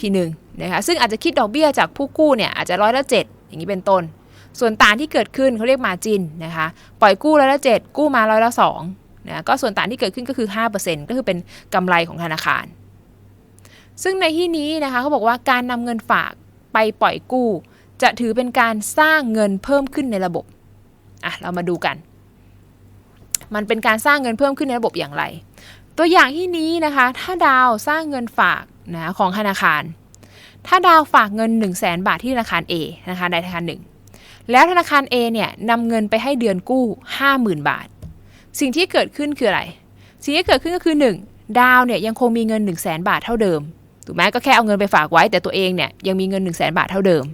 ทีหนึ่งนะคะซึ่งอาจจะคิดดอกเบี้ยจากผู้กู้เนี่ยอาจจะร้อยละเจ็ดอย่างนี้เป็นต้น ส่วนต่างที่เกิดขึ้นเขาเรียกมาจินนะคะปล่อยกู้ร้อยละเจ็ดกู้มาร้อยละสองนะก็ส่วนต่างที่เกิดขึ้นก็คือ 5%ก็คือเป็นกำไรของธนาคาร ซึ่งในที่นี้นะคะเขาบอกว่าการนำเงินฝากไปปล่อยกู้ จะถือเป็นการสร้างเงินเพิ่มขึ้นในระบบอะเรามาดูกัน มันเป็นการสร้างเงินเพิ่มขึ้นในระบบอย่างไร ตัวอย่างที่นี้นะคะ ถ้าดาวสร้างเงินฝาก นะของธนาคาร ถ้าดาวฝากเงิน 1 0 0 0 0แใบาทที่ธนาคาร A ธนาคารใดธนาคารหนึ่งแล้วธนาคาร A เนี่ยนำเงินไปให้เดือนกู้ 50,000 บาท สิ่งที่เกิดขึ้นคืออะไร สิ่งที่เกิดขึ้นก็คือ 1 ดาวเนี่ยยังคงมีเงิน 1 0 0 0 0แบาทเท่าเดิมถูกไหมก็แค่เอาเงินไปฝากไว้ แต่ตัวเองเนี่ยยังมีเงิน 1 0 0 0 0แบาทเท่าเดิม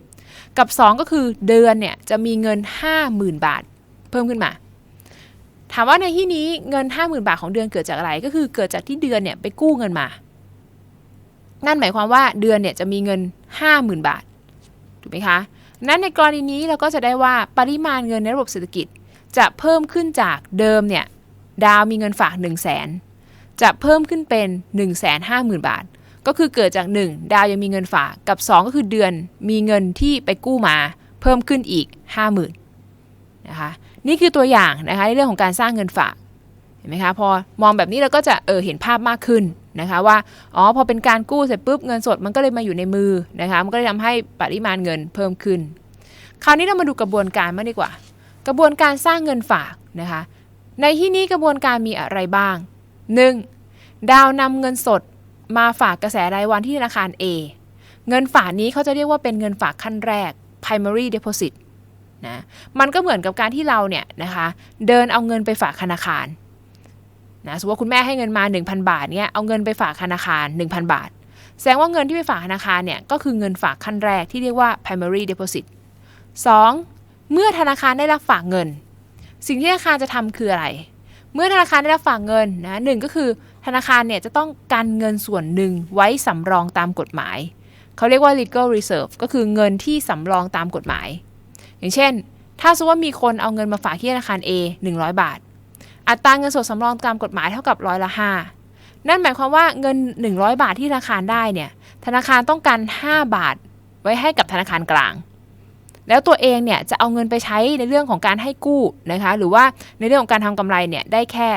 กับ 2 ก็คือเดือนเนี่ยจะมีเงิน 50,000 บาท เพิ่มขึ้นมา ถามว่าในที่นี้เงิน 50,000 บาทของเดือนเกิดจากอะไร ก็คือเกิดจากที่เดือนเนี่ยไปกู้เงินมา นั่นหมายความว่าเดือนเนี่ยจะมีเงิน 50,000 บาท ถูกไหมคะ นั้นในกรณีนี้เราก็จะได้ว่าปริมาณเงินในระบบเศรษฐกิจ จะเพิ่มขึ้นจากเดิมเนี่ยดาวมีเงินฝาก 1 0 0 0 0แสนจะเพิ่มขึ้นเป็น 1 5 0 0 0 0 บาท ก็คือเกิดจาก 1 ดาวยังมีเงินฝากกับ 2 ก็คือเดือนมีเงินที่ไปกู้มา เพิ่มขึ้นอีก 50,000นะคะนี่คือตัวอย่างนะคะในเรื่องของการสร้างเงินฝากเห็นไหมคะพอมองแบบนี้เราก็จะเออเห็นภาพมากขึ้น นะคะว่าอ๋อพอเป็นการกู้เสร็จปุ๊บเงินสดมันก็เลยมาอยู่ในมือนะคะมันก็เลยทำให้ปริมาณเงินเพิ่มขึ้น คราวนี้เรามาดูกระบวนการมากดีกว่า กระบวนการสร้างเงินฝากนะคะในที่นี้กระบวนการมีอะไรบ้าง 1. ดาวนำเงินสดมาฝากกระแสรายวันที่ธนาคาร A เงินฝากนี้เขาจะเรียกว่าเป็นเงินฝากขั้นแรก primary deposit นะมันก็เหมือนกับการที่เราเนี่ยนะคะเดินเอาเงินไปฝากธนาคาร นะสมมติว่าคุณแม่ให้เงินมา 1,000 บาทเนี่ยเอาเงินไปฝากธนาคาร 1,000 บาท แสดงว่าเงินที่ไปฝากธนาคารเนี่ยก็คือเงินฝากขั้นแรกที่เรียกว่า primary deposit 2. เมื่อธนาคารได้รับฝากเงิน สิ่งที่ธนาคารจะทำคืออะไร เมื่อธนาคารได้รับฝากเงินนะหนึ่งก็คือธนาคารเนี่ยจะต้องกันเงินส่วนหนึ่งไว้สำรองตามกฎหมาย เขาเรียกว่า legal reserve ก็คือเงินที่สำรองตามกฎหมาย อย่างเช่น ถ้าสมมติว่ามีคนเอาเงินมาฝากที่ธนาคาร A 100 บาท อัตราเงินสดสำรองตามกฎหมายเท่ากับร้อยละ5นั่นหมายความว่าเงิน 100 บาทที่ธนาคารได้เนี่ยธนาคารต้องการ 5 บาทไว้ให้กับธนาคารกลาง แล้วตัวเองเนี่ยจะเอาเงินไปใช้ในเรื่องของการให้กู้นะคะหรือว่าในเรื่องของการทำกำไรเนี่ยได้แค่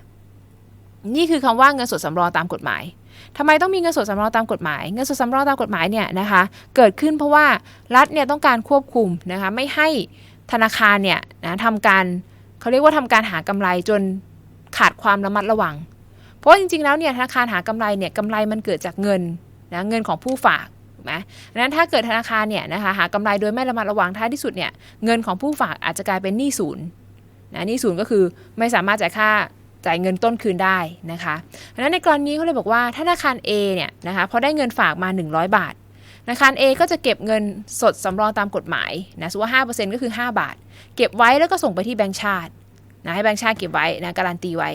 95 นี่คือคำว่าเงินสดสำรองตามกฎหมายทำไมต้องมีเงินสดสำรองตามกฎหมาย เงินสดสำรองตามกฎหมายเนี่ยนะคะเกิดขึ้นเพราะว่ารัฐเนี่ยต้องการควบคุมนะคะไม่ให้ธนาคารเนี่ยนะทำการ เขาเรียกว่าทำการหากำไรจนขาดความระมัดระวัง เพราะจริงๆแล้วเนี่ยธนาคารหากำไรเนี่ยกำไรมันเกิดจากเงินนะเงินของผู้ฝากถูกไหมดังนั้นถ้าเกิดธนาคารเนี่ยนะคะหากำไรโดยไม่ระมัดระวังท้ายที่สุดเนี่ยเงินของผู้ฝากอาจจะกลายเป็นหนี้ศูนย์นะหนี้ศูนย์ก็คือไม่สามารถจ่ายค่าจ่ายเงินต้นคืนได้นะคะดังนั้นในกรณีเขาเลยบอกว่าธนาคาร A เนี่ยนะคะพอได้เงินฝากมา 100 บาทธนาคาร A ก็จะเก็บเงินสดสำรองตามกฎหมายนะสมมติว่า5%ก็คือ 5 บาท เก็บไว้แล้วก็ส่งไปที่แบงก์ชาตินะให้แบงก์ชาติเก็บไว้นะการันตีไว้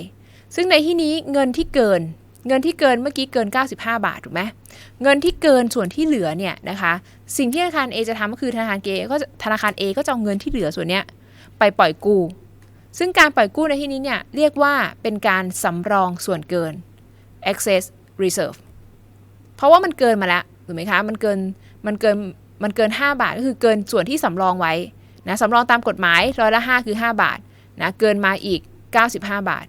ซึ่งในที่นี้เงินที่เกิน เงินที่เกินเมื่อกี้เกิน 95 บาทถูกไหมเงินที่เกินส่วนที่เหลือเนี่ยนะคะสิ่งที่ธนาคาร A จะทำก็คือธนาคาร A ก็ธนาคาร A ก็จะเอาเงินที่เหลือส่วนเนี้ยไปปล่อยกู้ ซึ่งการปล่อยกู้ในที่นี้เนี่ยเรียกว่าเป็นการสำรองส่วนเกิน excess reserve เพราะว่ามันเกินมาแล้วถูกไหมคะ มันเกิน มันเกิน มันเกิน 5 บาทก็คือเกินส่วนที่สำรองไว้ นะสำรองตามกฎหมายร้อยละ 5 คือ 5 บาทนะเกินมาอีก 95 บาท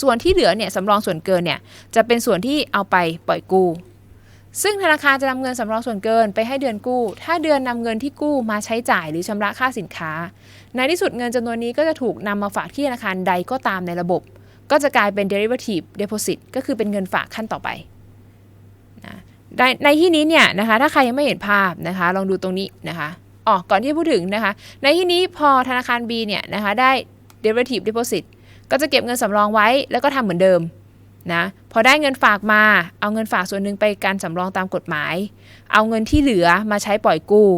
ส่วนที่เหลือเนี่ยสำรองส่วนเกินเนี่ยจะเป็นส่วนที่เอาไปปล่อยกู้ ซึ่งธนาคารจะนำเงินสำรองส่วนเกินไปให้เดือนกู้ ถ้าเดือนนำเงินที่กู้มาใช้จ่ายหรือชำระค่าสินค้า ในที่สุดเงินจำนวนนี้ก็จะถูกนำมาฝากที่ธนาคารใดก็ตามในระบบ ก็จะกลายเป็น derivative deposit ก็คือเป็นเงินฝากขั้นต่อไปนะในที่นี้เนี่ยนะคะถ้าใครยังไม่เห็นภาพนะคะลองดูตรงนี้นะคะ อ๋อก่อนที่พูดถึงนะคะ ในที่นี้พอธนาคาร B เนี่ยนะคะได้ derivative deposit ก็จะเก็บเงินสำรองไว้แล้วก็ทำเหมือนเดิมนะพอได้เงินฝากมา เอาเงินฝากส่วนหนึ่งไปการสำรองตามกฎหมาย เอาเงินที่เหลือมาใช้ปล่อยกู้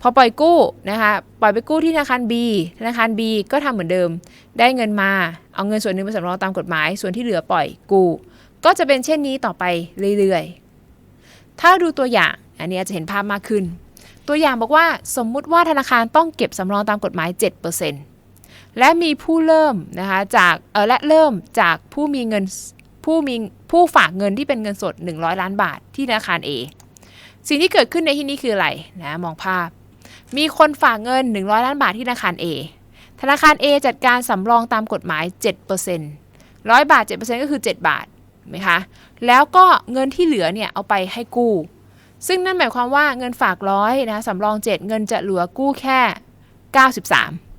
พอปล่อยกู้นะคะปล่อยไปกู้ที่ธนาคาร B ธนาคาร B ก็ทำเหมือนเดิม ได้เงินมา เอาเงินส่วนหนึ่งไปสำรองตามกฎหมาย ส่วนที่เหลือปล่อยกู้ ก็จะเป็นเช่นนี้ต่อไปเรื่อยๆ ถ้าดูตัวอย่างอันนี้อาจจะเห็นภาพมากขึ้น ตัวอย่างบอกว่าสมมุติว่าธนาคารต้องเก็บสำรองตามกฎหมาย 7%และมีผู้เริ่มนะคะจากเออและเริ่มจากผู้มีเงินผู้มีผู้ฝากเงินที่เป็นเงินสด 100 ล้านบาทที่ธนาคาร A สิ่งที่เกิดขึ้นในที่นี้คืออะไรนะมองภาพ มีคนฝากเงิน 100 ล้านบาทที่ธนาคาร A ธนาคาร A จัดการสำรองตามกฎหมาย7%ร้อยบาท 7%ก็คือ 7 บาทไหมคะ แล้วก็เงินที่เหลือเนี่ยเอาไปให้กู้ ซึ่งนั่นหมายความว่าเงินฝากร้อยนะสำรอง 7 เงินจะเหลือกู้แค่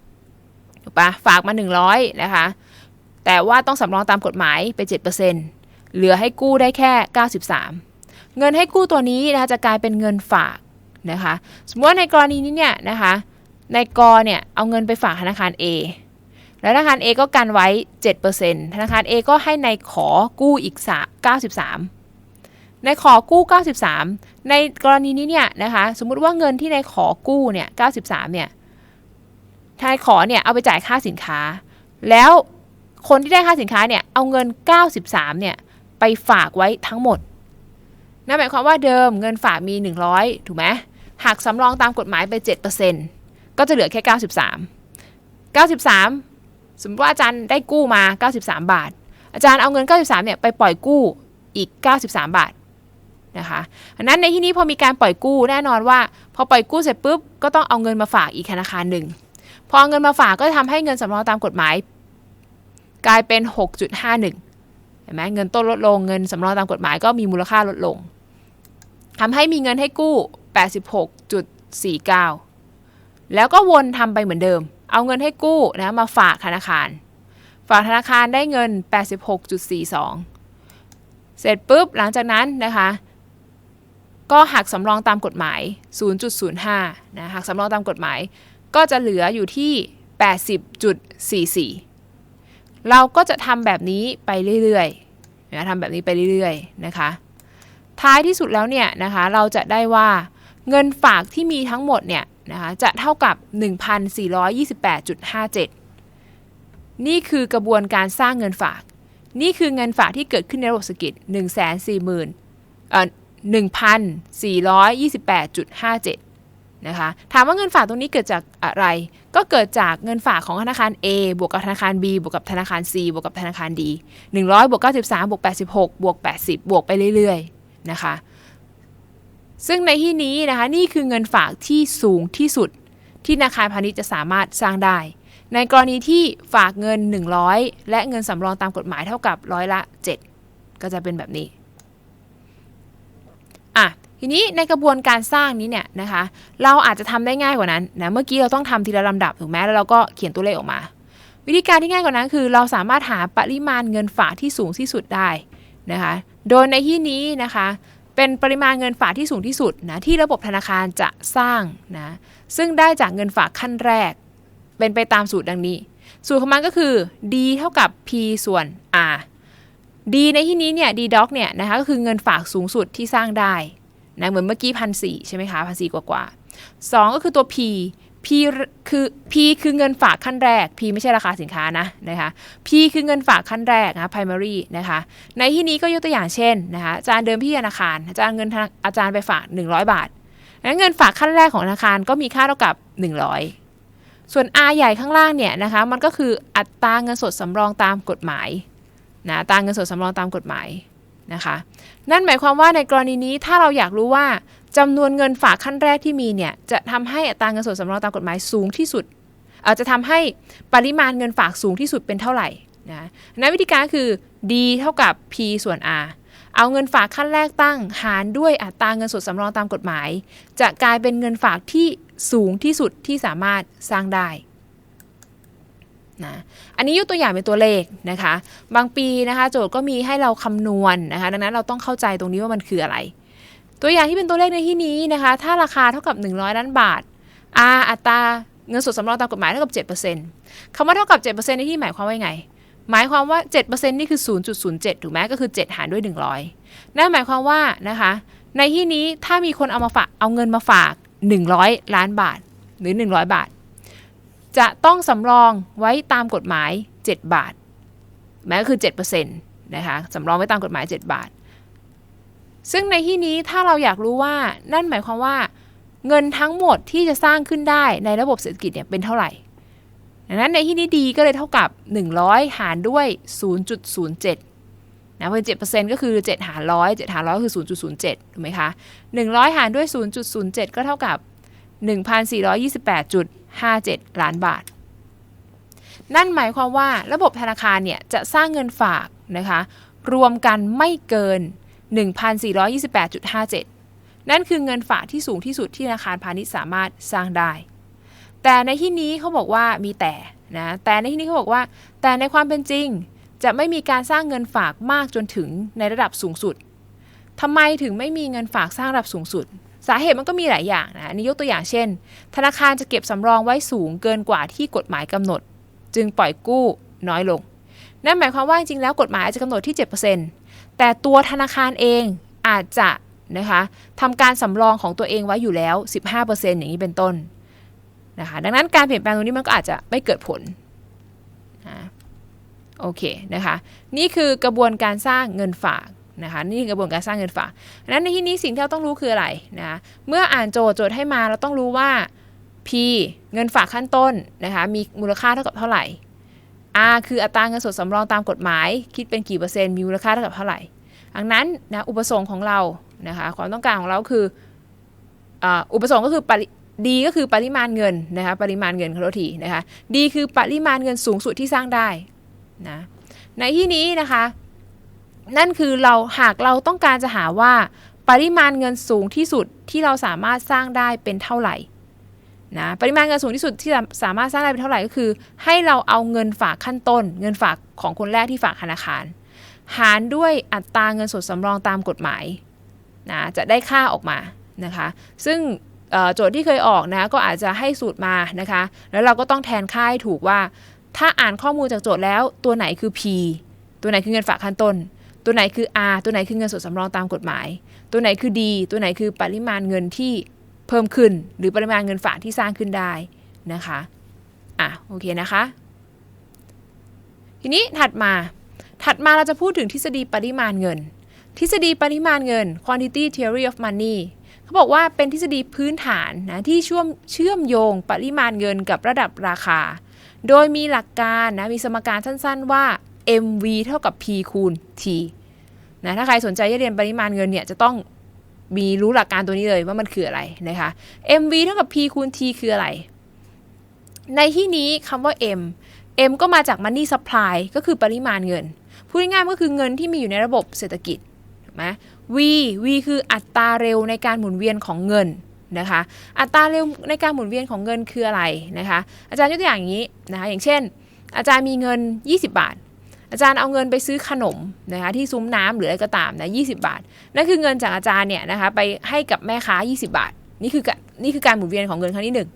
93ถูกปะฝากมา 100 นะคะ แต่ว่าต้องสำรองตามกฎหมายไป 7%เหลือให้กู้ได้แค่ 93 เงินให้กู้ตัวนี้นะคะจะกลายเป็นเงินฝากนะคะ สมมติว่าในกรณีนี้เนี่ยนะคะในกอเนี่ยเอาเงินไปฝากธนาคาร A แล้วธนาคาร A ก็กันไว้ 7%ธนาคาร A ก็ให้ในขอกู้อีก 93 ในขอกู้ 93 ในกรณีนี้เนี่ยนะคะสมมุติว่าเงินที่ในขอกู้เนี่ย93เนี่ยทายขอเนี่ยเอาไปจ่ายค่าสินค้า แล้วคนที่ได้ค่าสินค้าเนี่ยเอาเงิน 93เนี่ยไปฝากไว้ทั้งหมดนั่นหมายความว่าเดิมเงินฝากมี 100 ถูกไหมหักสำรองตามกฎหมายไป 7%ก็จะเหลือแค่ 93 93 สมมติว่าอาจารย์ได้กู้มา 93 บาท อาจารย์เอาเงิน 93เนี่ยไปปล่อยกู้อีก 93 บาท นะคะอันนั้นในที่นี้พอมีการปล่อยกู้แน่นอนว่า พอปล่อยกู้เสร็จปุ๊บก็ต้องเอาเงินมาฝากอีกธนาคารหนึ่ง พอเอาเงินมาฝากก็จะทำให้เงินสำรองตามกฎหมาย กลายเป็น 6.51เห็นไหมเงินต้นลดลงเงินสำรองตามกฎหมายก็มีมูลค่าลดลงทำให้มีเงินให้กู้ 86.49 แล้วก็วนทำไปเหมือนเดิม เอาเงินให้กู้นะมาฝากธนาคาร ฝากธนาคารได้เงิน 86.42 เสร็จปุ๊บหลังจากนั้นนะคะ ก็หักสำรองตามกฎหมาย 0.05 นะหักสำรองตามกฎหมาย ก็จะเหลืออยู่ที่ 80.44 เราก็จะทำแบบนี้ไปเรื่อยๆนะทำแบบนี้ไปเรื่อยๆนะคะ ท้ายที่สุดแล้วเนี่ยนะคะเราจะได้ว่าเงินฝากที่มีทั้งหมดเนี่ยนะคะจะเท่ากับ 1,428.57 นี่คือกระบวนการสร้างเงินฝาก นี่คือเงินฝากที่เกิดขึ้นในระบบเศรษฐกิจ1 4 0 0 0 0เอ่อ 1,428.57 นะคะ ถามว่าเงินฝากตรงนี้เกิดจากอะไร ก็เกิดจากเงินฝากของธนาคาร A บวกกับธนาคาร B บวกกับธนาคาร C บวกกับธนาคาร D 100บวก93บวก86บวก80 บวกไปเรื่อยๆ นะคะ ซึ่งในที่นี้นะคะนี่คือเงินฝากที่สูงที่สุดที่ธนาคารพาณิชย์จะสามารถสร้างได้ ในกรณีที่ฝากเงิน 100 และเงินสำรองตามกฎหมายเท่ากับร้อยละ 7 ก็จะเป็นแบบนี้ ทีนี้ในกระบวนการสร้างนี้เนี่ยนะคะ เราอาจจะทำได้ง่ายกว่านั้นนะเมื่อกี้เราต้องทำทีละลำดับถูกไหมแล้วเราก็เขียนตัวเลขออกมา วิธีการที่ง่ายกว่านั้นคือ เราสามารถหาปริมาณเงินฝากที่สูงที่สุดได้นะคะ โดยในที่นี้นะคะ เป็นปริมาณเงินฝากที่สูงที่สุดนะที่ระบบธนาคารจะสร้างนะซึ่งได้จากเงินฝากขั้นแรก เป็นไปตามสูตรดังนี้ สูตรของมันก็คือ d เท่ากับ p ส่วน r d ในที่นี้เนี่ย d doc เนี่ยนะคะก็คือเงินฝากสูงสุดที่สร้างได้ นะเหมือนเมื่อกี้พันสี่ใช่ไหมคะพันสี่กว่ากว่าสองก็คือตัว p p คือ p คือเงินฝากขั้นแรก p ไม่ใช่ราคาสินค้านะนะคะ p คือเงินฝากขั้นแรกนะ primary นะคะ ในที่นี้ก็ยกตัวอย่างเช่นนะคะอาจารย์เดิมที่ธนาคารอาจารย์เงินอาจารย์ไปฝาก 100 บาทแล้วเงินฝากขั้นแรกของธนาคารก็มีค่าเท่ากับ 100 ส่วน R ใหญ่ข้างล่างเนี่ยนะคะมันก็คืออัตราเงินสดสำรองตามกฎหมายนะอัตราเงินสดสำรองตามกฎหมาย นะคะ นั่นหมายความว่าในกรณีนี้ถ้าเราอยากรู้ว่าจำนวนเงินฝากขั้นแรกที่มีเนี่ยจะทำให้อัตราเงินสดสำรองตามกฎหมายสูงที่สุดอาจจะทำให้ปริมาณเงินฝากสูงที่สุดเป็นเท่าไหร่นะนั้นวิธีการคือ d เท่ากับ p ส่วน r เอาเงินฝากขั้นแรกตั้ง หารด้วยอัตราเงินสดสำรองตามกฎหมาย จะกลายเป็นเงินฝากที่สูงที่สุดที่สามารถสร้างได้ นะอันนี้ยกตัวอย่างเป็นตัวเลขนะคะ บางปีนะคะโจทย์ก็มีให้เราคำนวณนนะคะดังนั้นเราต้องเข้าใจตรงนี้ว่ามันคืออะไร ตัวอย่างที่เป็นตัวเลขในที่นี้นะคะ ถ้าราคาเท่ากับ 100 ล้านบาท R อัตราเงินสดสำรองตามกฎหมายเท่ากับ 7%คำว่าเท่ากับ 7%ในที่หมายความว่าไง หมายความว่า 7%นี่คือ 0.07 ถูกไหมก็คือ 7 หารด้วย 100 นั่นหมายความว่านะคะ ในที่นี้ถ้ามีคนเอามาฝากเอาเงินมาฝาก 100 ล้านบาทหรือ 100 บาท จะต้องสำรองไว้ตามกฎหมาย 7 บาท แม้ก็คือ7%นะคะสำรองไว้ตามกฎหมาย 7 บาท ซึ่งในที่นี้ถ้าเราอยากรู้ว่านั่นหมายความว่า เงินทั้งหมดที่จะสร้างขึ้นได้ในระบบเศรษฐกิจเนี่ยเป็นเท่าไหร่ดังนั้นในที่นี้ดีก็เลยเท่ากับ 100 หารด้วย 0.07นะเพราะเจ็ดเปอร์เซ็นต์ก็คือ7หารร้อยเจ็ดหารร้อยคือ0.07ถูกไหมคะ100หารด้วย0.07ก็เท่ากับ 1.57 ล้านบาท นั่นหมายความว่าระบบธนาคารเนี่ยจะสร้างเงินฝากนะคะรวมกันไม่เกิน 1,428.57 นั่นคือเงินฝากที่สูงที่สุดที่ธนาคารพาณิชย์สามารถสร้างได้ แต่ในที่นี้เขาบอกว่ามีแต่นะแต่ในที่นี้เขาบอกว่า แต่ในความเป็นจริงจะไม่มีการสร้างเงินฝากมากจนถึงในระดับสูงสุดทำไมถึงไม่มีเงินฝากสร้างระดับสูงสุด สาเหตุมันก็มีหลายอย่างนะอันนี้ยกตัวอย่างเช่น ธนาคารจะเก็บสำรองไว้สูงเกินกว่าที่กฎหมายกำหนด จึงปล่อยกู้น้อยลง นั่นหมายความว่าจริงๆแล้วกฎหมายอาจจะกำหนดที่ 7%แต่ตัวธนาคารเองอาจจะนะคะทำการสำรองของตัวเองไว้อยู่แล้ว 15%อย่างนี้เป็นต้นนะคะดังนั้นการเปลี่ยนแปลงตรงนี้มันก็อาจจะไม่เกิดผลนะโอเคนะคะ นี่คือกระบวนการสร้างเงินฝาก นะคะนี่คือกระบวนการสร้างเงินฝากดังนั้นในที่นี้สิ่งที่เราต้องรู้คืออะไรนะะเมื่ออ่านโจทย์โจทย์ให้มาเราต้องรู้ว่า P เงินฝากขั้นต้นนะคะมีมูลค่าเท่ากับเท่าไหร่ R คืออัตราเงินสดสำรองตามกฎหมาย คิดเป็นกี่เปอร์เซ็นต์มีมูลค่าเท่ากับเท่าไหร่ดังนั้นนะอุปสงค์ของเรานะคะความต้องการของเราคืออุปสงค์ก็คือปริดีก็คือปริมาณเงินนะคะปริมาณเงินขอโทษทีนะคะดีคือปริมาณเงินสูงสุดที่สร้างได้นะในที่นี้นะคะ นั่นคือเราหากเราต้องการจะหาว่าปริมาณเงินสูงที่สุดที่เราสามารถสร้างได้เป็นเท่าไหร่นะปริมาณเงินสูงที่สุดที่สามารถสร้างได้เป็นเท่าไหร่ก็คือ ให้เราเอาเงินฝากขั้นต้น เงินฝากของคนแรกที่ฝากธนาคาร หารด้วยอัตราเงินสดสำรองตามกฎหมายนะจะได้ค่าออกมานะคะ ซึ่งโจทย์ที่เคยออกนะก็อาจจะให้สูตรมานะคะ แล้วเราก็ต้องแทนค่าให้ถูกว่า ถ้าอ่านข้อมูลจากโจทย์แล้วตัวไหนคือ P ตัวไหนคือเงินฝากขั้นต้น ตัวไหนคือ R ตัวไหนคือเงินสดสำรองตามกฎหมาย ตัวไหนคือ D ตัวไหนคือปริมาณเงินที่เพิ่มขึ้น หรือปริมาณเงินฝากที่สร้างขึ้นได้นะคะอะโอเคนะคะ ทีนี้ถัดมาถัดมาเราจะพูดถึงทฤษฎีปริมาณเงิน ทฤษฎีปริมาณเงิน quantity theory of money เขาบอกว่าเป็นทฤษฎีพื้นฐานนะที่เชื่อมเชื่อมโยงปริมาณเงินกับระดับราคา โดยมีหลักการนะมีสมการสั้นๆว่า mv เท่ากับ p คูณ t นะถ้าใครสนใจจะเรียนปริมาณเงินเนี่ยจะต้องมีรู้หลักการตัวนี้เลยว่ามันคืออะไรนะคะ mv เท่ากับ p คูณ t คืออะไร ในที่นี้คำว่า m m ก็มาจาก money supply ก็คือปริมาณเงิน พูดง่ายๆก็คือเงินที่มีอยู่ในระบบเศรษฐกิจถูกไหม v v คืออัตราเร็วในการหมุนเวียนของเงินนะคะ อัตราเร็วในการหมุนเวียนของเงินคืออะไรนะคะ อาจารย์ยกตัวอย่างอย่างนี้นะคะ อย่างเช่น อาจารย์มีเงิน 20 บาท อาจารย์เอาเงินไปซื้อขนมนะคะที่ซุ้มน้ำหรืออะไรก็ตามนะ20บาท นั่นคือเงินจากอาจารย์เนี่ยนะคะไปให้กับแม่ค้า 20 บาท นี่คือนี่คือการหมุนเวียนของเงินครั้งที่หนึ่ง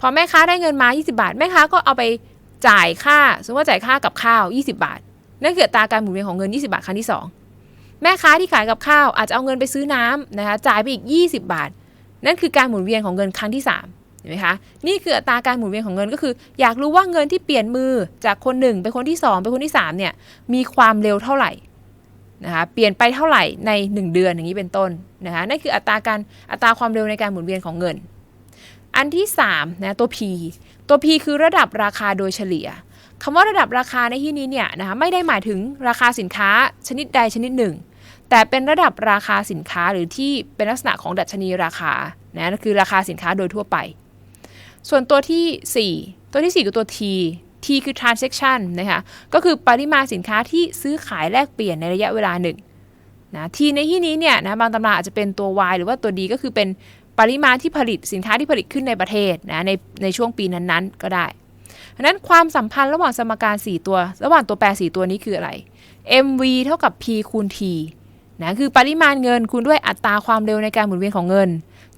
พอแม่ค้าได้เงินมา 20 บาท แม่ค้าก็เอาไปจ่ายค่า สมมติว่าจ่ายค่ากับข้าว 20 บาท นั่นคือตราการหมุนเวียนของเงิน 20 บาทครั้งที่ 2 แม่ค้าที่ขายกับข้าวอาจจะเอาเงินไปซื้อน้ำนะคะจ่ายไปอีก 20 บาท นั่นคือการหมุนเวียนของเงินครั้งที่ 3 เห็นไหมคะนี่คืออัตราการหมุนเวียนของเงินก็คือ อยากรู้ว่าเงินที่เปลี่ยนมือจากคนหนึ่งไปคนที่ 2 ไปคนที่3เนี่ยมีความเร็วเท่าไหร่นะคะเปลี่ยนไปเท่าไหร่ใน 1 เดือนอย่างนี้เป็นต้นนะคะนั่นคืออัตราการอัตราความเร็วในการหมุนเวียนของเงิน อันที่3นะตัว P ตัว P คือระดับราคาโดยเฉลี่ยคำว่าระดับราคาในที่นี้เนี่ยนะคะไม่ได้หมายถึงราคาสินค้าชนิดใดชนิดหนึ่ง แต่เป็นระดับราคาสินค้าหรือที่เป็นลักษณะของดัชนีราคานะคือราคาสินค้าโดยทั่วไป ส่วนตัวที่ 4 ตัวที่ 4 คือตัว T T คือ transaction นะคะ ก็คือปริมาณสินค้าที่ซื้อขายแลกเปลี่ยนในระยะเวลาหนึ่งนะ T ในที่นี้เนี่ยนะบางตำราอาจจะเป็นตัว Y หรือว่าตัว D ก็คือเป็นปริมาณที่ผลิตสินค้าที่ผลิตขึ้นในประเทศนะในในช่วงปีนั้นๆ ก็ได้ดังนั้นความสัมพันธ์ระหว่างสมการ 4 ตัว ระหว่างตัวแปร 4 ตัวนี้คืออะไร mv เท่ากับ p คูณ t นะคือปริมาณเงินคูณด้วยอัตราความเร็วในการหมุนเวียนของเงิน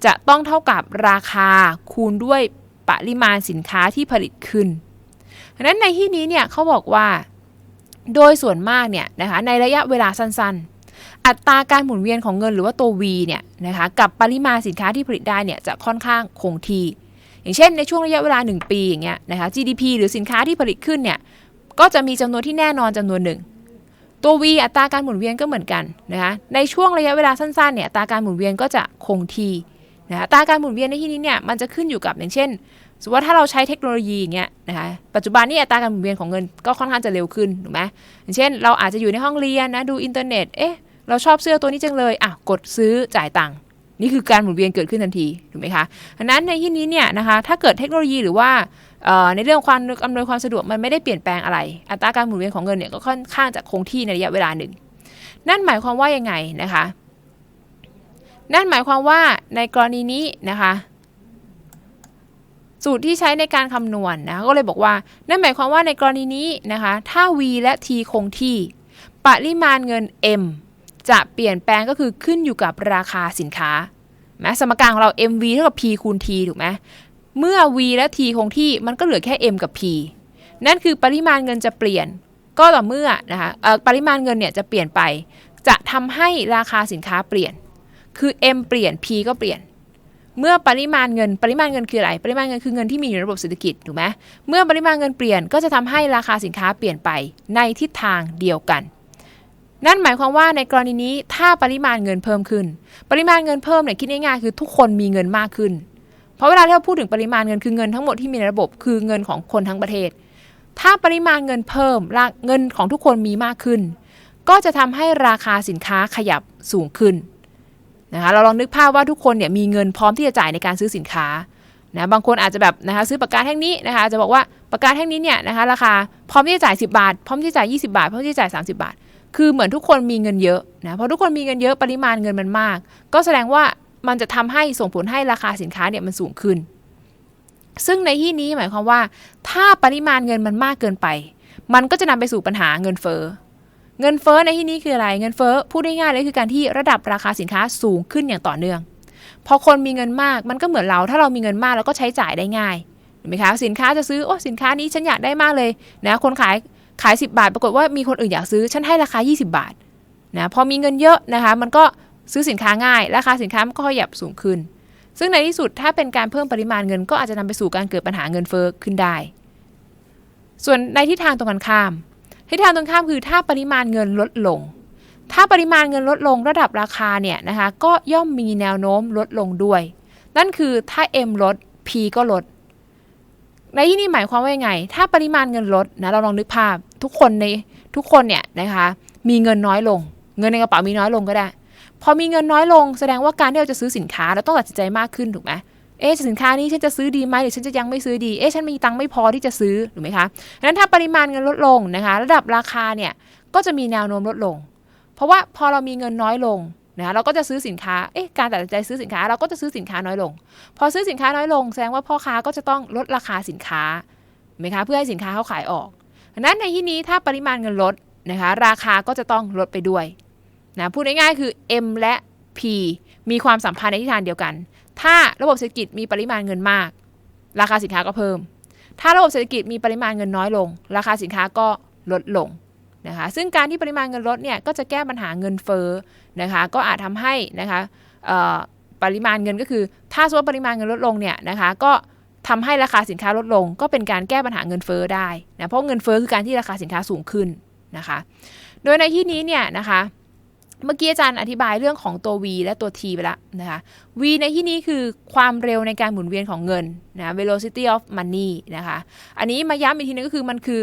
จะต้องเท่ากับราคาคูณด้วย ปริมาณสินค้าที่ผลิตขึ้นดังนั้นในที่นี้เนี่ยเขาบอกว่าโดยส่วนมากเนี่ยนะคะในระยะเวลาสั้นๆ อัตราการหมุนเวียนของเงินหรือว่าตัว v เนี่ยนะคะกับปริมาณสินค้าที่ผลิตได้เนี่ยจะค่อนข้างคงที่ อย่างเช่นในช่วงระยะเวลา 1 ปีอย่างเงี้ยนะคะ GDP หรือสินค้าที่ผลิตขึ้นเนี่ยก็จะมีจำนวนที่แน่นอนจำนวนหนึ่ง ตัว V อัตราการหมุนเวียนก็เหมือนกันนะคะในช่วงระยะเวลาสั้นๆเนี่ยอัตราการหมุนเวียนก็จะคงที่ นะอัตราการหมุนเวียนในที่นี้เนี่ยมันจะขึ้นอยู่กับอย่างเช่นสมมติว่าถ้าเราใช้เทคโนโลยีอย่างเงี้ยนะคะปัจจุบันนี่อัตราการหมุนเวียนของเงินก็ค่อนข้างจะเร็วขึ้นถูกไหมอย่างเช่น เราอาจจะอยู่ในห้องเรียนนะดูอินเทอร์เน็ตเอ๊ะเราชอบเสื้อตัวนี้จังเลยอะกดซื้อจ่ายตังค์นี่คือการหมุนเวียนเกิดขึ้นทันทีถูกไหมคะดังนั้นในที่นี้เนี่ยนะคะถ้าเกิดเทคโนโลยีหรือว่าในเรื่องความอำนวยความสะดวกมันไม่ได้เปลี่ยนแปลงอะไร อัตราการหมุนเวียนของเงินเนี่ยก็ค่อนข้างจะคงที่ในระยะเวลาหนึ่ง นั่นหมายความว่ายังไงนะคะ นั่นหมายความว่าในกรณีนี้นะคะ สูตรที่ใช้ในการคำนวณนนะก็เลยบอกว่า นั่นหมายความว่าในกรณีนี้นะคะ ถ้า v และ t คงที่ ปริมาณเงิน m จะเปลี่ยนแปลงก็คือขึ้นอยู่กับราคาสินค้านะสมการของเรา mv เท่ากับ p คูณ t ถูกไหมเมื่อ v และ t คงที่มันก็เหลือแค่ m กับ p นั่นคือปริมาณเงินจะเปลี่ยน ก็ต่อเมื่อนะคะปริมาณเงินเนี่ยจะเปลี่ยนไป จะทำให้ราคาสินค้าเปลี่ยน คือ m เปลี่ยน p ก็เปลี่ยน เมื่อปริมาณเงินปริมาณเงินคืออะไร ปริมาณเงินคือเงินที่มีอยู่ในระบบเศรษฐกิจถูกไหมเมื่อปริมาณเงินเปลี่ยนก็จะทำให้ราคาสินค้าเปลี่ยนไปในทิศทางเดียวกัน นั่นหมายความว่าในกรณีนี้ถ้าปริมาณเงินเพิ่มขึ้น ปริมาณเงินเพิ่มเนี่ยคิดง่ายๆคือทุกคนมีเงินมากขึ้น เพราะเวลาที่เราพูดถึงปริมาณเงินคือเงินทั้งหมดที่มีในระบบคือเงินของคนทั้งประเทศ ถ้าปริมาณเงินเพิ่มเงินของทุกคนมีมากขึ้น ก็จะทำให้ราคาสินค้าขยับสูงขึ้น นะคะเราลองนึกภาพว่าทุกคนเนี่ยมีเงินพร้อมที่จะจ่ายในการซื้อสินค้านะบางคนอาจจะแบบนะคะซื้อปากกาแท่งนี้นะคะจะบอกว่าปากกาแท่งนี้เนี่ยนะคะราคาพร้อมที่จะจ่าย 10 บาท พร้อมที่จะจ่าย 20 บาท พร้อมที่จะจ่าย 30 บาท คือเหมือนทุกคนมีเงินเยอะนะพอทุกคนมีเงินเยอะปริมาณเงินมันมาก ก็แสดงว่ามันจะทำให้ส่งผลให้ราคาสินค้าเนี่ยมันสูงขึ้น ซึ่งในที่นี้หมายความว่า ถ้าปริมาณเงินมันมากเกินไป มันก็จะนำไปสู่ปัญหาเงินเฟ้อ เงินเฟ้อในที่นี้คืออะไร เงินเฟ้อพูดได้ง่ายเลยคือการที่ระดับราคาสินค้าสูงขึ้นอย่างต่อเนื่อง พอคนมีเงินมากมันก็เหมือนเรา ถ้าเรามีเงินมากเราก็ใช้จ่ายได้ง่ายเห็นไหมคะสินค้าจะซื้อโอ้สินค้านี้ฉันอยากได้มากเลยนะคนขายขาย 10 บาท ปรากฏว่ามีคนอื่นอยากซื้อฉันให้ราคา 20 บาทนะพอมีเงินเยอะนะคะ มันก็ซื้อสินค้าง่าย ราคาสินค้ามันก็ขยับสูงขึ้น ซึ่งในที่สุดถ้าเป็นการเพิ่มปริมาณเงินก็อาจจะนำไปสู่การเกิดปัญหาเงินเฟ้อขึ้นได้ ส่วนในทิศทางตรงกันข้าม ทิศทางตรงข้ามคือถ้าปริมาณเงินลดลง ถ้าปริมาณเงินลดลงระดับราคาเนี่ยนะคะก็ย่อมมีแนวโน้มลดลงด้วย นั่นคือถ้า M ลด P ก็ลด ในที่นี้หมายความว่ายังไง ถ้าปริมาณเงินลดนะเราลองนึกภาพทุกคนในทุกคนเนี่ยนะคะมีเงินน้อยลง เงินในกระเป๋ามีน้อยลงก็ได้ พอมีเงินน้อยลงแสดงว่าการที่เราจะซื้อสินค้าเราต้องตัดสินใจมากขึ้นถูกไหมเเอ๊ะสินค้านี้ฉันจะซื้อดีไหมหรือฉันจะยังไม่ซื้อดี เอ๊ะฉันมีตังค์ไม่พอที่จะซื้อถูกไหมคะดังนั้นถ้าปริมาณเงินลดลงนะคะ ระดับราคาเนี่ยก็จะมีแนวโน้มลดลง เพราะว่าพอเรามีเงินน้อยลงนะเราก็จะซื้อสินค้า เอ๊ะ การตัดสินใจซื้อสินค้าเราก็จะซื้อสินค้าน้อยลง พอซื้อสินค้าน้อยลง แสดงว่าพ่อค้าก็จะต้องลดราคาสินค้าไหมคะ เพื่อให้สินค้าเขาขายออกดังนั้นในที่นี้ถ้าปริมาณเงินลดนะคะ ราคาก็จะต้องลดไปด้วยนะ พูดง่ายๆคือ M และ P มีความสัมพันธ์ในทิศทางเดียวกัน ถ้าระบบเศรษฐกิจมีปริมาณเงินมาก ราคาสินค้าก็เพิ่ม ถ้าระบบเศรษฐกิจมีปริมาณเงินน้อยลง ราคาสินค้าก็ลดลงนะคะซึ่งการที่ปริมาณเงินลดเนี่ยก็จะแก้ปัญหาเงินเฟ้อนะคะก็อาจทำให้นะคะปริมาณเงินก็คือ ถ้าสมมติปริมาณเงินลดลงเนี่ยนะคะก็ทำให้ราคาสินค้าลดลง ก็เป็นการแก้ปัญหาเงินเฟ้อได้นะเพราะเงินเฟ้อคือการที่ราคาสินค้าสูงขึ้นนะคะโดยในที่นี้เนี่ยนะคะ เมื่อกี้อาจารย์อธิบายเรื่องของตัว V และตัว T ไปแล้วนะคะ V ในที่นี้คือความเร็วในการหมุนเวียนของเงินนะ velocity of money นะคะ อันนี้มาย้ำอีกทีนึงก็คือมันคือ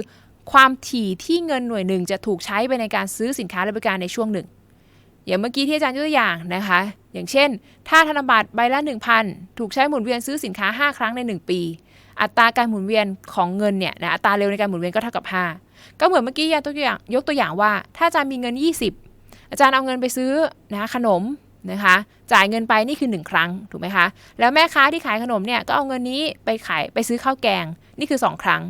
ความถี่ที่เงินหน่วยหนึ่งจะถูกใช้ไปในการซื้อสินค้าและบริการในช่วงหนึ่ง อย่างเมื่อกี้ที่อาจารย์ยกตัวอย่างนะคะ อย่างเช่น ถ้าธนบัตรใบละ 1,000 ถูกใช้หมุนเวียนซื้อสินค้า 5 ครั้งใน 1 ปี อัตราการหมุนเวียนของเงินเนี่ยนะอัตราเร็วในการหมุนเวียนก็เท่ากับ 5 ก็เหมือนเมื่อกี้ยกตัวอย่างยกตัวอย่างว่า ถ้าอาจารย์มีเงิน 20 อาจารย์เอาเงินไปซื้อนะขนมนะคะจ่ายเงินไปนี่คือ 1 ครั้งถูกไหมคะแล้วแม่ค้าที่ขายขนมเนี่ยก็เอาเงินนี้ไปขายไปซื้อข้าวแกงนี่คือ 2 ครั้ง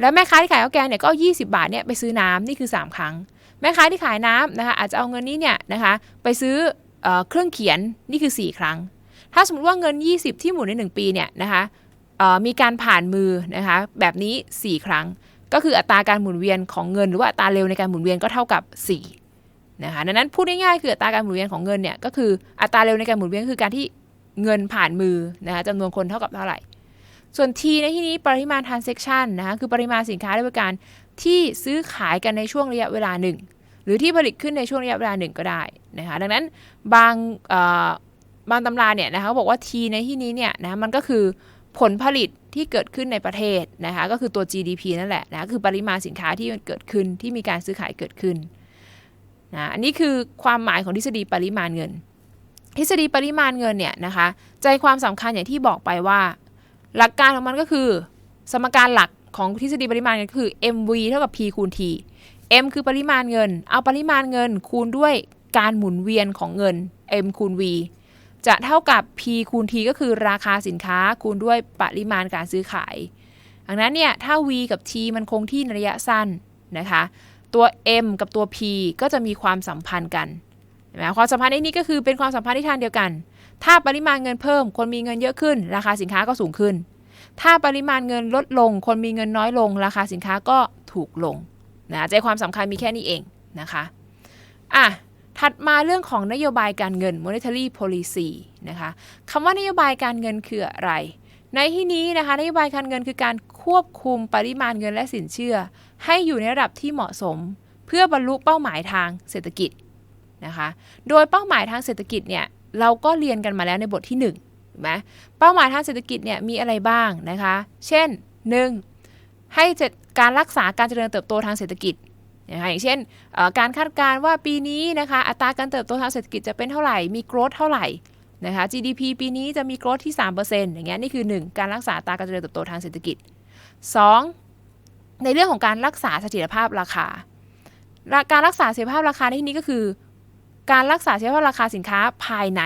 แล้วแม่ค้าที่ขายข้าวแกงเนี่ยก็เอา20บาทเนี่ยไปซื้อน้ำนี่คือ 3 ครั้ง แม่ค้าที่ขายน้ำนะคะอาจจะเอาเงินนี้เนี่ยนะคะไปซื้อเอเครื่องเขียนนี่คือ 4 ครั้ง ถ้าสมมติว่าเงิน 20 ที่หมุนใน 1 ปีเนี่ยนะคะมีการผ่านมือนะคะแบบนี้ 4 ครั้ง ก็คืออัตราการหมุนเวียนของเงิน หรือว่าอัตราเร็วในการหมุนเวียนก็เท่ากับ 4 นะคะดังนั้นพูดง่ายๆคืออัตราการหมุนเวียนของเงินเนี่ยก็คืออัตราเร็วในการหมุนเวียนคือการที่เงินผ่านมือนะคะจำนวนคนเท่ากับเท่าไหร่ ส่วน T ในที่นี้ปริมาณ transaction นะคะคือปริมาณสินค้าและบริการที่ซื้อขายกันในช่วงระยะเวลาหนึ่งหรือที่ผลิตขึ้นในช่วงระยะเวลาหนึ่งก็ได้นะคะดังนั้นบางบางตำราเนี่ยนะคะบอกว่า T ในที่นี้เนี่ยนะมันก็คือผลผลิตที่เกิดขึ้นในประเทศนะคะก็คือตัว GDP นั่นแหละนะคือปริมาณสินค้าที่มันเกิดขึ้นที่มีการซื้อขายเกิดขึ้น นะอันนี้คือความหมายของทฤษฎีปริมาณเงิน ทฤษฎีปริมาณเงินเนี่ยนะคะใจความสำคัญอย่างที่บอกไปว่า หลักการของมันก็คือ สมการหลักของทฤษฎีปริมาณเงินก็คือ mv เท่ากับ p คูณ t m คือปริมาณเงิน เอาปริมาณเงินคูณด้วยการหมุนเวียนของเงิน m คูณ v จะเท่ากับ p คูณ t ก็คือราคาสินค้าคูณด้วยปริมาณการซื้อขาย ดังนั้นเนี่ยถ้า v กับ t มันคงที่ในระยะสั้นนะคะ ตัว m กับตัว p ก็จะมีความสัมพันธ์กันเห็นไหมความสัมพันธ์ในนี้ก็คือเป็นความสัมพันธ์ที่ทางเดียวกัน ถ้าปริมาณเงินเพิ่ม คนมีเงินเยอะขึ้น ราคาสินค้าก็สูงขึ้น ถ้าปริมาณเงินลดลง คนมีเงินน้อยลง ราคาสินค้าก็ถูกลงนะใจความสำคัญมีแค่นี้เองนะคะอะถัดมาเรื่องของนโยบายการเงิน monetary policy นะคะคำว่านโยบายการเงินคืออะไร ในที่นี้นะคะนโยบายการเงินคือการควบคุมปริมาณเงินและสินเชื่อ ให้อยู่ในระดับที่เหมาะสม เพื่อบรรลุเป้าหมายทางเศรษฐกิจนะคะ โดยเป้าหมายทางเศรษฐกิจเนี่ยเราก็เรียนกันมาแล้วในบทที่1ถูกไหมเป้าหมายทางเศรษฐกิจเนี่ยมีอะไรบ้างนะคะ เช่น 1. ให้การรักษาการเจริญเติบโตทางเศรษฐกิจนะคะอย่างเช่นการคาดการณ์ว่าปีนี้นะคะอัตราการเติบโตทางเศรษฐกิจจะเป็นเท่าไหร่ มีโกรธเท่าไหร่นะคะ GDP ปีนี้จะมีโกรธที่ 3%อย่างเงี้ยนี่คือ 1 การรักษาอัตราการเจริญเติบโตทางเศรษฐกิจ 2. ในเรื่องของการรักษาเสถียรภาพราคา การรักษาเสถียรภาพราคาในที่นี้ก็คือ การรักษาเสถียรภาพราคาสินค้าภายใน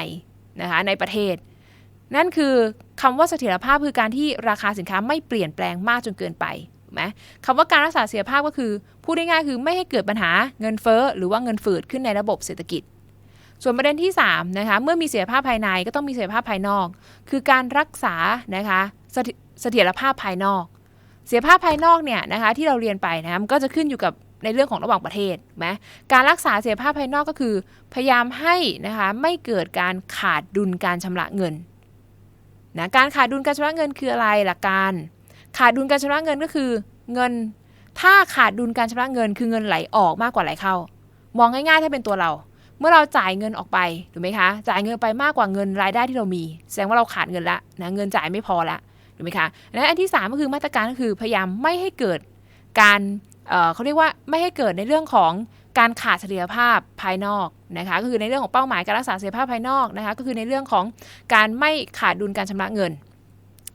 นะคะในประเทศ นั่นคือคำว่าเสถียรภาพคือการที่ราคาสินค้าไม่เปลี่ยนแปลงมากจนเกินไปไหมคำว่าการรักษาเสถียรภาพก็คือพูดง่ายๆคือไม่ให้เกิดปัญหาเงินเฟ้อหรือว่าเงินฝืดขึ้นในระบบเศรษฐกิจ ส่วนประเด็นที่3นะคะเมื่อมีเสถียรภาพภายในก็ต้องมีเสถียรภาพภายนอก คือการรักษานะคะเสถียรภาพภายนอก เสียภาพภายนอกเนี่ยนะคะที่เราเรียนไปนะมันก็จะขึ้นอยู่กับในเรื่องของระหว่างประเทศไหมการรักษาเสียภาพภายนอกก็คือ พยายามให้นะคะไม่เกิดการขาดดุลการชำระเงินนะการขาดดุลการชำระเงินคืออะไรหลักการ ขาดดุลการชำระเงินก็คือเงิน ถ้าขาดดุลการชำระเงิน คือเงินไหลออกมากกว่าไหลเข้า มองง่ายๆถ้าเป็นตัวเรา เมื่อเราจ่ายเงินออกไปถูกไหมคะ จ่ายเงินไปมากกว่าเงินรายได้ที่เรามี แสดงว่าเราขาดเงินละนะเงินจ่ายไม่พอละ ถูกไหมคะและอันที่ 3 ก็คือมาตรการก็คือพยายามไม่ให้เกิดการเเขาเรียกว่าไม่ให้เกิดในเรื่องของการขาดเสถียรภาพภายนอกนะคะก็คือในเรื่องของเป้าหมายการรักษาเสถียรภาพภายนอกนะคะก็คือในเรื่องของการไม่ขาดดุลการชำระเงิน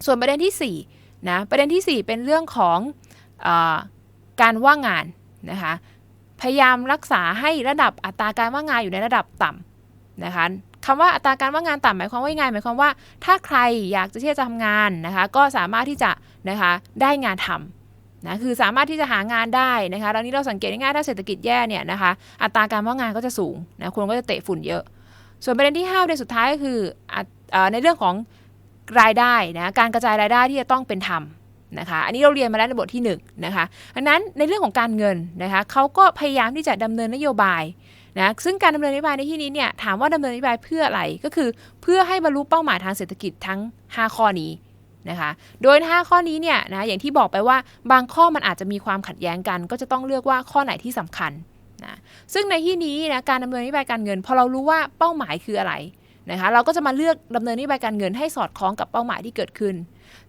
ส่วนประเด็นที่4นะประเด็นที่ 4 เป็นเรื่องของการว่างงานนะคะพยายามรักษาให้ระดับอัตราการว่างงานอยู่ในระดับต่ำนะคะ คำว่าอัตราการว่างงานต่ำหมายความว่าไงหมายความว่า ถ้าใครอยากจะที่จะทำงานนะคะ ก็สามารถที่จะนะคะได้งานทำนะคือสามารถที่จะหางานได้นะคะแล้วนี้เราสังเกตง่ายๆถ้าเศรษฐกิจแย่เนี่ยนะคะอัตราการว่างงานก็จะสูงนะคนก็จะเตะฝุ่นเยอะ ส่วนประเด็นที่5ประเด็นสุดท้ายก็คือในเรื่องของรายได้นะการกระจายรายได้ที่จะต้องเป็นธรรมนะคะอันนี้เราเรียนมาแล้วในบทที่1นนะคะดังนั้นในเรื่องของการเงินนะคะเขาก็พยายามที่จะดำเนินนโยบาย นะซึ่งการดำเนินนโยบายในที่นี้เนี่ยถามว่าดำเนินนโยบายเพื่ออะไรก็คือ เพื่อให้บรรลุเป้าหมายทางเศรษฐกิจทั้ง 5 ข้อนี้นะคะโดย 5 ข้อนี้เนี่ยนะอย่างที่บอกไปว่าบางข้อมันอาจจะมีความขัดแย้งกัน ก็จะต้องเลือกว่าข้อไหนที่สำคัญนะซึ่งในที่นี้นะการดำเนินนโยบายการเงิน พอเรารู้ว่าเป้าหมายคืออะไรนะคะเราก็จะมาเลือกดำเนินนโยบายการเงินให้สอดคล้องกับเป้าหมายที่เกิดขึ้น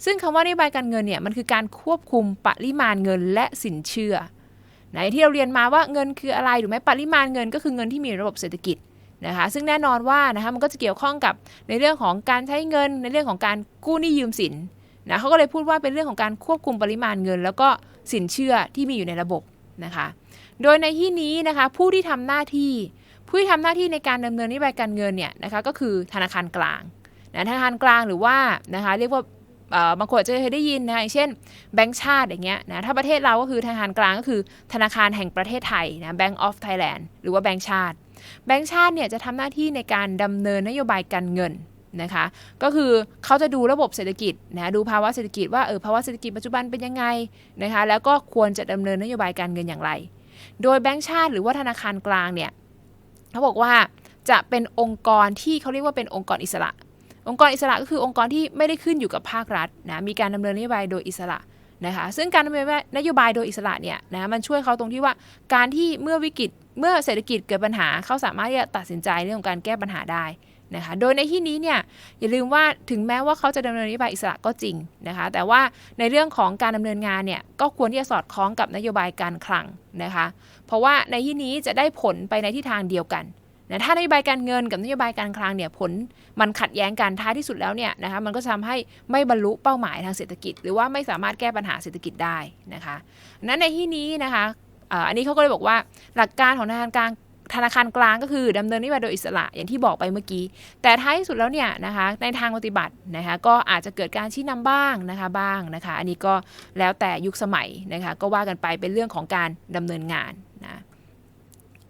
ซึ่งคำว่านโยบายการเงินเนี่ยมันคือการควบคุมปริมาณเงินและสินเชื่อ ไหนที่เราเรียนมาว่าเงินคืออะไรหรือไม่ปริมาณเงินก็คือเงินที่มีระบบเศรษฐกิจนะคะซึ่งแน่นอนว่านะคะมันก็จะเกี่ยวข้องกับในเรื่องของการใช้เงินในเรื่องของการกู้หนี้ยืมสินนะเขาก็เลยพูดว่าเป็นเรื่องของการควบคุมปริมาณเงิน แล้วก็สินเชื่อที่มีอยู่ในระบบนะคะโดยในที่นี้นะคะผู้ที่ทำหน้าที่ผู้ที่ทำหน้าที่ในการดำเนินนโยบายการเงินเนี่ยนะคะก็คือธนาคารกลางนะธนาคารกลางหรือว่านะคะเรียกว่า บางคนจะเคยได้ยินนะเช่นแบงก์ชาติอย่างเงี้ยนะถ้าประเทศเราก็คือธนาคารกลางก็คือธนาคารแห่งประเทศไทยนะ Bank of Thailand หรือว่าแบงก์ชาติ แบงก์ชาติเนี่ยจะทำหน้าที่ในการดำเนินนโยบายการเงินนะคะก็คือเขาจะดูระบบเศรษฐกิจนะดูภาวะเศรษฐกิจว่าเออภาวะเศรษฐกิจปัจจุบันเป็นยังไงนะคะแล้วก็ควรจะดำเนินนโยบายการเงินอย่างไร โดยแบงก์ชาติหรือว่าธนาคารกลางเนี่ยเขาบอกว่าจะเป็นองค์กรที่เขาเรียกว่าเป็นองค์กรอิสระ องค์กรอิสระก็คือองค์กรที่ไม่ได้ขึ้นอยู่กับภาครัฐนะมีการดำเนินนโยบายโดยอิสระนะคะซึ่งการดำเนินนโยบายโดยอิสระเนี่ยนะมันช่วยเขาตรงที่ว่าการที่เมื่อวิกฤตเมื่อเศรษฐกิจเกิดปัญหาเขาสามารถที่จะตัดสินใจเรื่องของการแก้ปัญหาได้นะคะโดยในที่นี้เนี่ยอย่าลืมว่าถึงแม้ว่าเขาจะดำเนินนโยบายอิสระก็จริงนะคะแต่ว่าในเรื่องของการดำเนินงานเนี่ยก็ควรที่จะสอดคล้องกับนโยบายการคลังนะคะเพราะว่าในที่นี้จะได้ผลไปในทิศทางเดียวกัน นะถ้านโยบายการเงินกับนโยบายการคลังเนี่ยผลมันขัดแย้งกันท้ายที่สุดแล้วเนี่ยนะคะมันก็จะทำให้ไม่บรรลุเป้าหมายทางเศรษฐกิจ หรือว่าไม่สามารถแก้ปัญหาเศรษฐกิจได้นะคะนั้นในที่นี้นะคะอันนี้เขาก็เลยบอกว่าหลักการของธนาคารกลางธนาคารกลางก็คือดำเนินนโยบายโดยอิสระอย่างที่บอกไปเมื่อกี้ แต่ท้ายที่สุดแล้วเนี่ยนะคะในทางปฏิบัตินะคะก็อาจจะเกิดการชี้นำบ้างนะคะบ้างนะคะ อันนี้ก็แล้วแต่ยุคสมัยนะคะก็ว่ากันไปเป็นเรื่องของการดำเนินงาน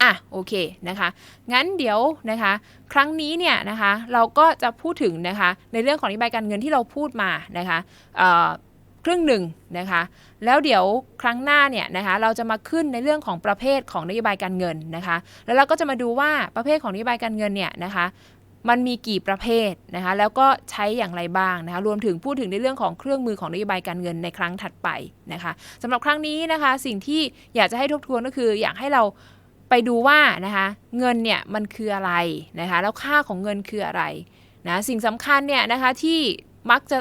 อะโอเคนะคะ งั้นเดี๋ยวนะคะ ครั้งนี้เนี่ยนะคะเราก็จะพูดถึงนะคะ ในเรื่องของนโยบายการเงินที่เราพูดมานะคะครึ่งหนึ่งนะคะ แล้วเดี๋ยวครั้งหน้าเนี่ยนะคะเราจะมาขึ้นในเรื่องของประเภทของนโยบายการเงินนะคะ แล้วเราก็จะมาดูว่าประเภทของนโยบายการเงินเนี่ยนะคะมันมีกี่ประเภทนะคะแล้วก็ใช้อย่างไรบ้างนะคะรวมถึงพูดถึงในเรื่องของเครื่องมือของนโยบายการเงินในครั้งถัดไปนะคะสำหรับครั้งนี้นะคะสิ่งที่อยากจะให้ทบทวนก็คืออยากให้เรา ไปดูว่านะคะเงินเนี่ยมันคืออะไรนะคะแล้วค่าของเงินคืออะไรนะสิ่งสำคัญเนี่ยนะคะที่มักจะ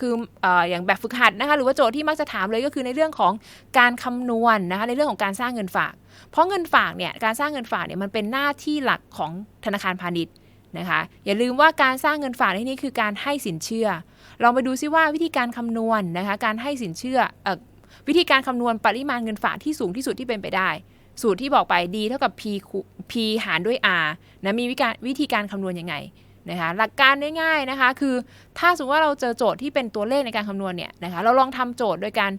คือออย่างแบบฝึกหัดนะคะหรือว่าโจทย์ที่มักจะถามเลยก็คือในเรื่องของการคำนวณนะคะในเรื่องของการสร้างเงินฝาก เพราะเงินฝากเนี่ยการสร้างเงินฝากเนี่ยมันเป็นหน้าที่หลักของธนาคารพาณิชย์นะคะอย่าลืมว่าการสร้างเงินฝากในที่นี้คือการให้สินเชื่อ ลองไปดูซิว่าวิธีการคำนวณนะคะการให้สินเชื่อออวิธีการคำนวณปริมาณเงินฝากที่สูงที่สุดที่เป็นไปได้ สูตรที่บอกไป D เท่ากับ P P หารด้วย R นะมีวิการวิธีการคำนวณยังไงนะคะหลักการง่ายๆนะคะคือถ้าสมมติว่าเราเจอโจทย์ที่เป็นตัวเลขในการคำนวณเนี่ยนะคะเราลองทำโจทย์โดยการ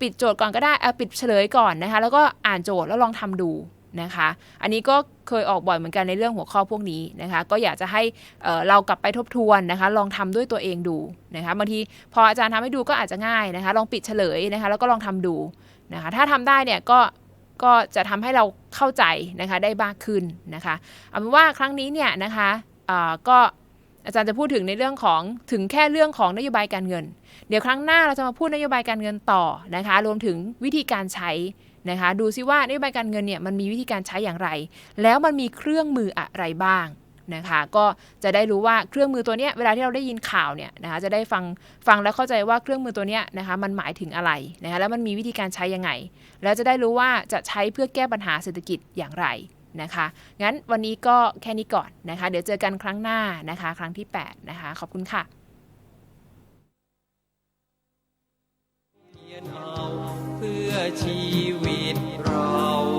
ปิดโจทย์ก่อนก็ได้ปิดเฉลยก่อนนะคะแล้วก็อ่านโจทย์แล้วลองทำดูนะคะอันนี้ก็เคยออกบ่อยเหมือนกันในเรื่องหัวข้อพวกนี้นะคะก็อยากจะให้เเรากลับไปทบทวนนะคะลองทำด้วยตัวเองดูนะคะบางทีพออาจารย์ทำให้ดูก็อาจจะง่ายนะคะลองปิดเฉลยนะคะแล้วก็ลองทำดูนะคะถ้าทำได้เนี่ยก็ ก็จะทำให้เราเข้าใจนะคะได้มากขึ้นนะคะเอาเป็นว่าครั้งนี้เนี่ยนะคะก็อาจารย์จะพูดถึงในเรื่องของถึงแค่เรื่องของนโยบายการเงิน เดี๋ยวครั้งหน้าเราจะมาพูดนโยบายการเงินต่อนะคะรวมถึงวิธีการใช้นะคะดูซิว่านโยบายการเงินเนี่ยมันมีวิธีการใช้อย่างไร แล้วมันมีเครื่องมืออะไรบ้าง นะคะก็จะได้รู้ว่าเครื่องมือตัวเนี้ยเวลาที่เราได้ยินข่าวเนี่ยนะคะจะได้ฟังฟังแล้วเข้าใจว่าเครื่องมือตัวเนี้ยนะคะมันหมายถึงอะไรนะคะแล้วมันมีวิธีการใช้ยังไง แล้วจะได้รู้ว่าจะใช้เพื่อแก้ปัญหาเศรษฐกิจอย่างไรนะคะงั้นวันนี้ก็แค่นี้ก่อนนะคะ เดี๋ยวเจอกันครั้งหน้านะคะ ครั้งที่ 8 นะคะ ขอบคุณค่ะเพื่อชีวิตเรา